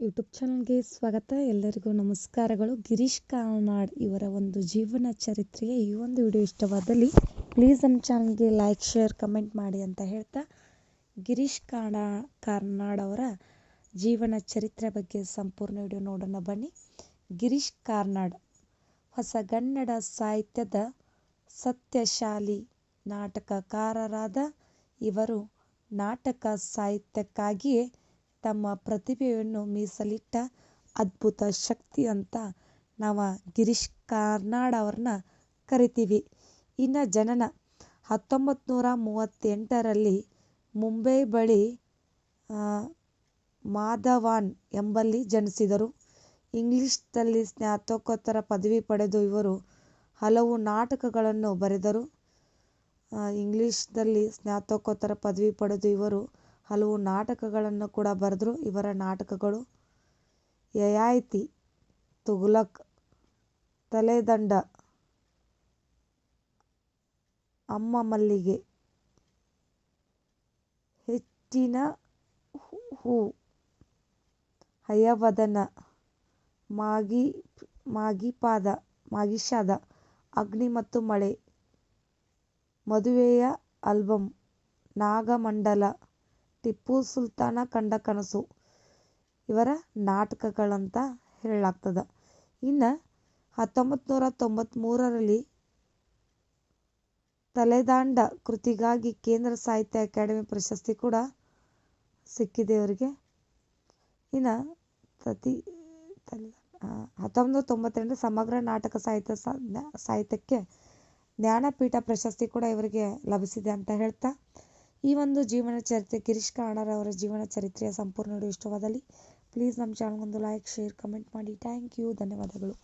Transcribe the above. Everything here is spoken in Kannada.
ಯೂಟ್ಯೂಬ್ ಚಾನಲ್ಗೆ ಸ್ವಾಗತ. ಎಲ್ಲರಿಗೂ ನಮಸ್ಕಾರಗಳು. ಗಿರೀಶ್ ಕಾರ್ನಾಡ್ ಇವರ ಒಂದು ಜೀವನ ಚರಿತ್ರೆಯ ಈ ಒಂದು ವಿಡಿಯೋ ಇಷ್ಟವಾದಲ್ಲಿ ಪ್ಲೀಸ್ ನಮ್ಮ ಚಾನಲ್ಗೆ ಲೈಕ್ ಶೇರ್ ಕಮೆಂಟ್ ಮಾಡಿ ಅಂತ ಹೇಳ್ತಾ ಗಿರೀಶ್ ಕಾರ್ನಾ ಕಾರ್ನಾಡ್ ಅವರ ಜೀವನ ಚರಿತ್ರೆ ಬಗ್ಗೆ ಸಂಪೂರ್ಣ ವಿಡಿಯೋ ನೋಡೋಣ ಬನ್ನಿ. ಗಿರೀಶ್ ಕಾರ್ನಾಡ್ ಹೊಸಗನ್ನಡ ಸಾಹಿತ್ಯದ ಸತ್ಯಶಾಲಿ ನಾಟಕಕಾರರಾದ ಇವರು ನಾಟಕ ಸಾಹಿತ್ಯಕ್ಕಾಗಿಯೇ ತಮ್ಮ ಪ್ರತಿಭೆಯನ್ನು ಮೀಸಲಿಟ್ಟ ಅದ್ಭುತ ಶಕ್ತಿ ಅಂತ ನಾವು ಗಿರೀಶ್ ಕಾರ್ನಾಡ್ ಅವ್ರನ್ನ ಕರಿತೀವಿ. ಇನ್ನು ಜನನ ಹತ್ತೊಂಬತ್ತು ನೂರ ಮೂವತ್ತೆಂಟರಲ್ಲಿ ಮುಂಬೈ ಬಳಿ ಮಾಧವಾನ್ ಎಂಬಲ್ಲಿ ಜನಿಸಿದರು. ಇಂಗ್ಲಿಷ್ನಲ್ಲಿ ಸ್ನಾತಕೋತ್ತರ ಪದವಿ ಪಡೆದು ಇವರು ಹಲವು ನಾಟಕಗಳನ್ನು ಬರೆದರು. ಇಂಗ್ಲಿಷ್ನಲ್ಲಿ ಸ್ನಾತಕೋತ್ತರ ಪದವಿ ಪಡೆದು ಇವರು ಹಲವು ನಾಟಕಗಳನ್ನು ಕೂಡ ಬರೆದ್ರು. ಇವರ ನಾಟಕಗಳು ಯಯಾತಿ ತುಘಲಕ್, ತಲೆದಂಡ, ಅಮ್ಮ ಮಲ್ಲಿಗೆ, ಹೆಚ್ಚಿನ ಹೂ, ಹಯವದನ, ಮಾಗಿ, ಮಾಗಿಪಾದ ಮಾಗಿಷಾದ ಅಗ್ನಿ ಮತ್ತು ಮಳೆ, ಮದುವೆಯ ಆಲ್ಬಮ್ ನಾಗಮಂಡಲ ಟಿಪ್ಪು ಸುಲ್ತಾನ ಕಂಡ ಕನಸು. ಇವರ ನಾಟಕಗಳಂತ ಹೇಳಲಾಗ್ತದ. ಇನ್ನು ಹತ್ತೊಂಬತ್ತು ನೂರ ತೊಂಬತ್ತ್ಮೂರರಲ್ಲಿ ತಲೆದಾಂಡ ಕೃತಿಗಾಗಿ ಕೇಂದ್ರ ಸಾಹಿತ್ಯ ಅಕಾಡೆಮಿ ಪ್ರಶಸ್ತಿ ಕೂಡ ಸಿಕ್ಕಿದೆ ಇವರಿಗೆ. ಇನ್ನು ಪ್ರತಿ ತಲೆ ಹತ್ತೊಂಬತ್ತು ಸಮಗ್ರ ನಾಟಕ ಸಾಹಿತ್ಯ ಸಾಹಿತ್ಯಕ್ಕೆ ಜ್ಞಾನಪೀಠ ಪ್ರಶಸ್ತಿ ಕೂಡ ಇವರಿಗೆ ಲಭಿಸಿದೆ ಅಂತ ಹೇಳ್ತಾ ಈ ಒಂದು ಜೀವನ ಚರಿತ್ರೆ, ಗಿರೀಶ್ ಕಾರ್ನಾಡ್ ಅವರ ಜೀವನ ಚರಿತ್ರೆಯ ಸಂಪೂರ್ಣ ವಿಡಿಯೋ ಇಷ್ಟವಾದಲ್ಲಿ ಪ್ಲೀಸ್ ನಮ್ಮ ಚಾನಲ್ಗೊಂದು ಲೈಕ್ ಶೇರ್ ಕಮೆಂಟ್ ಮಾಡಿ. ಥ್ಯಾಂಕ್ ಯು ಧನ್ಯವಾದಗಳು.